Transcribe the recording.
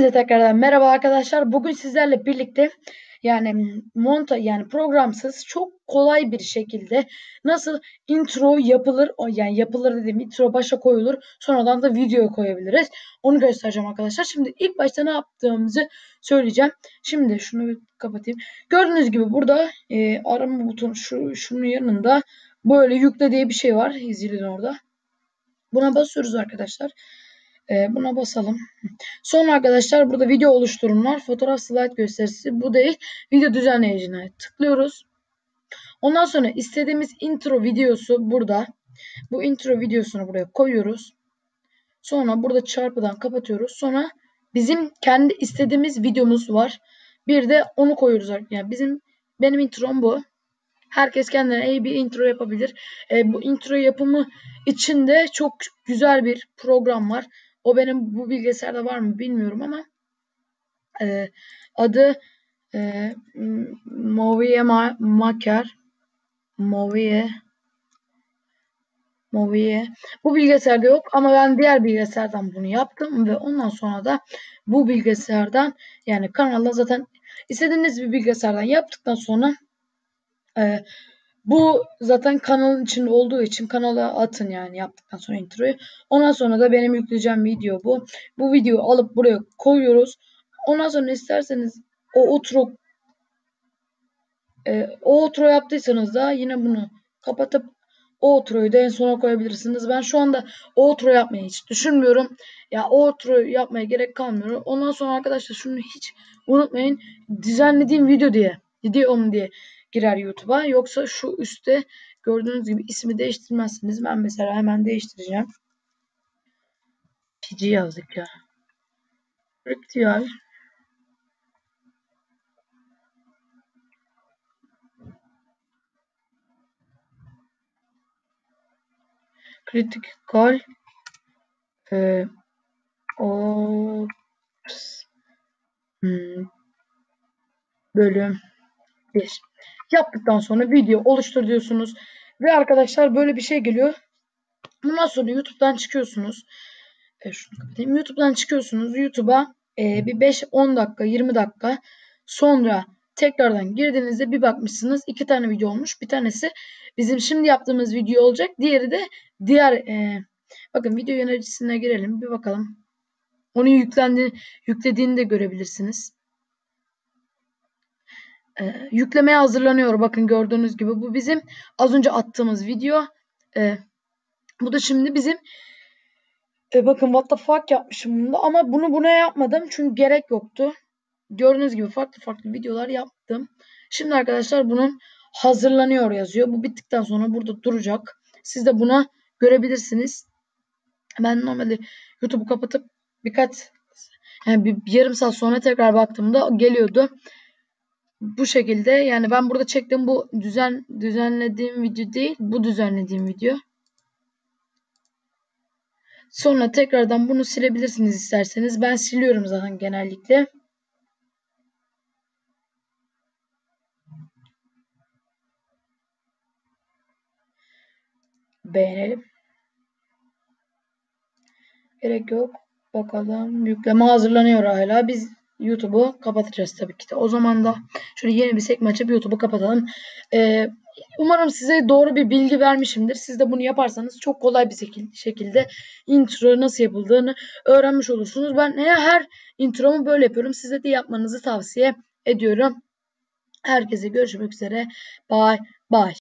Hepinize tekrardan merhaba arkadaşlar. Bugün sizlerle birlikte yani monta yani programsız çok kolay bir şekilde nasıl intro yapılır yani yapılır dediğim intro başa koyulur sonradan da video koyabiliriz. Onu göstereceğim arkadaşlar. Şimdi ilk başta ne yaptığımızı söyleyeceğim. Şimdi şunu bir kapatayım. Gördüğünüz gibi burada e, arama butonu şu şunun yanında böyle yükle diye bir şey var. Zilin orada. Buna basıyoruz arkadaşlar. Ee, buna basalım. Sonra arkadaşlar burada video oluşturum var. Fotoğraf slide gösterisi. Bu değil. Video düzenleyicine tıklıyoruz. Ondan sonra istediğimiz intro videosu burada. Bu intro videosunu buraya koyuyoruz. Sonra burada çarpıdan kapatıyoruz. Sonra bizim kendi istediğimiz videomuz var. Bir de onu koyuyoruz. Yani bizim benim introm bu. Herkes kendine iyi bir intro yapabilir. E, bu intro yapımı için de çok güzel bir program var. O benim bu bilgisayarda var mı bilmiyorum ama e, adı e, Movie Maker Movie Movie. Bu bilgisayarda yok ama ben diğer bilgisayardan bunu yaptım ve ondan sonra da bu bilgisayardan yani kanalda zaten istediğiniz bir bilgisayardan yaptıktan sonra e, bu zaten kanalın içinde olduğu için kanala atın yani yaptıktan sonra introyu. Ondan sonra da benim yükleyeceğim video bu. Bu videoyu alıp buraya koyuyoruz. Ondan sonra isterseniz o outro e, o outro yaptıysanız da yine bunu kapatıp o outro'yu da en sona koyabilirsiniz. Ben şu anda o outro yapmayı hiç düşünmüyorum. Ya o outro yapmaya gerek kalmıyor. Ondan sonra arkadaşlar şunu hiç unutmayın. Düzenlediğim video diye, videom diye girer YouTube'a. Yoksa şu üstte gördüğünüz gibi ismi değiştirmezsiniz. Ben mesela hemen değiştireceğim. PG yazdık ya. Rectial. Critical e, Ops hmm, bölüm 1 yaptıktan sonra video oluştur diyorsunuz. Ve arkadaşlar böyle bir şey geliyor. Bundan sonra YouTube'dan çıkıyorsunuz. E, şunu kapatayım. YouTube'dan çıkıyorsunuz. YouTube'a e, bir 5-10 dakika 20 dakika sonra tekrardan girdiğinizde bir bakmışsınız. iki tane video olmuş. Bir tanesi bizim şimdi yaptığımız video olacak. Diğeri de diğer e, bakın video yöneticisine girelim. Bir bakalım. Onu yüklendi, yüklediğini de görebilirsiniz e, yüklemeye hazırlanıyor. Bakın gördüğünüz gibi bu bizim az önce attığımız video. E, bu da şimdi bizim e, bakın what the fuck yapmışım bunda ama bunu buna yapmadım çünkü gerek yoktu. Gördüğünüz gibi farklı farklı videolar yaptım. Şimdi arkadaşlar bunun hazırlanıyor yazıyor. Bu bittikten sonra burada duracak. Siz de buna görebilirsiniz. Ben normalde YouTube'u kapatıp birkaç yani bir yarım saat sonra tekrar baktığımda geliyordu bu şekilde yani ben burada çektiğim bu düzen düzenlediğim video değil bu düzenlediğim video. Sonra tekrardan bunu silebilirsiniz isterseniz. Ben siliyorum zaten genellikle. Beğenelim. Gerek yok. Bakalım. Yükleme hazırlanıyor hala. Biz YouTube'u kapatacağız tabii ki de. O zaman da şöyle yeni bir sekme açıp YouTube'u kapatalım. Ee, umarım size doğru bir bilgi vermişimdir. Siz de bunu yaparsanız çok kolay bir şekilde intro nasıl yapıldığını öğrenmiş olursunuz. Ben her intromu böyle yapıyorum. Size de yapmanızı tavsiye ediyorum. Herkese görüşmek üzere. Bye bye.